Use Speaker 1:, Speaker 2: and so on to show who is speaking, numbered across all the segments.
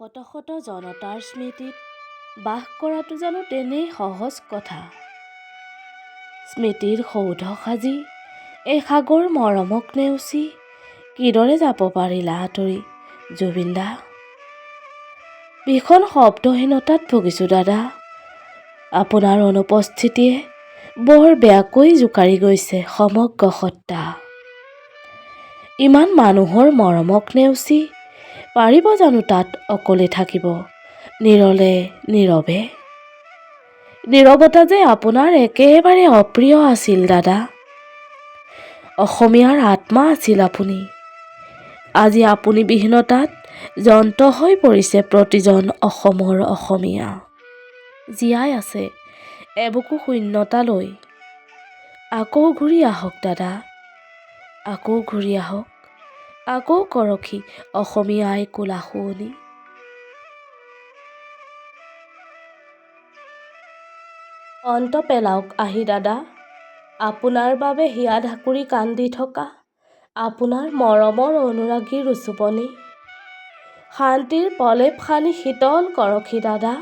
Speaker 1: শত জনতাৰ স্মৃতিত বাস কৰাটো জানো তেনেই সহজ কথা। স্মৃতিৰ সৌধ সাজি এই সাগৰ মৰমক নেওচি কিদৰে যাব পাৰিলা আঁতৰি জুবিন দা? ভীষণ শব্দহীনতাত ভুগিছোঁ দাদা। আপোনাৰ অনুপস্থিতিয়ে বৰ বেয়াকৈ জোকাৰি গৈছে সমগ্ৰ সত্তা। ইমান মানুহৰ মৰমক নেওচি পাৰিব জানো তাত অকলে থাকিব? নিৰলে নীৰৱে নীৰৱতা যে আপোনাৰ একেবাৰে অপ্ৰিয় আছিল দাদা। অসমীয়াৰ আত্মা আছিল আপুনি। আজি আপুনি বিহীনতাত যন্ত্ৰ হৈ পৰিছে প্ৰতিজন অসমৰ অসমীয়া। জীয়াই আছে এবুকু শূন্যতালৈ। আকৌ ঘূৰি আহক দাদা। আকৌ ঘূৰি আহক। আকৌ কৰকহি অসমীয়াই কোলা শুৱনি অন্ত পেলাওক আহি দাদা আপোনাৰ বাবে হিয়া ঢাকুৰি কান্দি থকা আপোনাৰ মৰমৰ অনুৰাগীৰ উচুপনি শান্তিৰ প্ৰলেপ সানি শীতল কৰকহি দাদা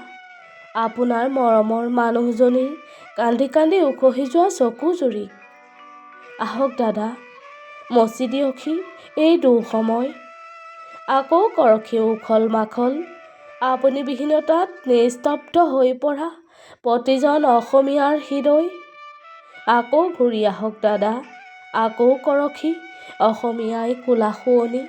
Speaker 1: আপোনাৰ মৰমৰ মানুহজনীৰ কান্দি কান্দি উখহি যোৱা চকুজুৰি আহক দাদা মচি দিয়কহি এই দুঃসময় আকৌ কৰকহি উখল মাখল। আপুনি বিহীনতাত নিস্তব্ধ হৈ পৰা প্ৰতিজন অসমীয়াৰ হৃদয়। আকৌ ঘূৰি আহক দাদা আকৌ কৰকহি অসমীয়াই কোলা শুৱনি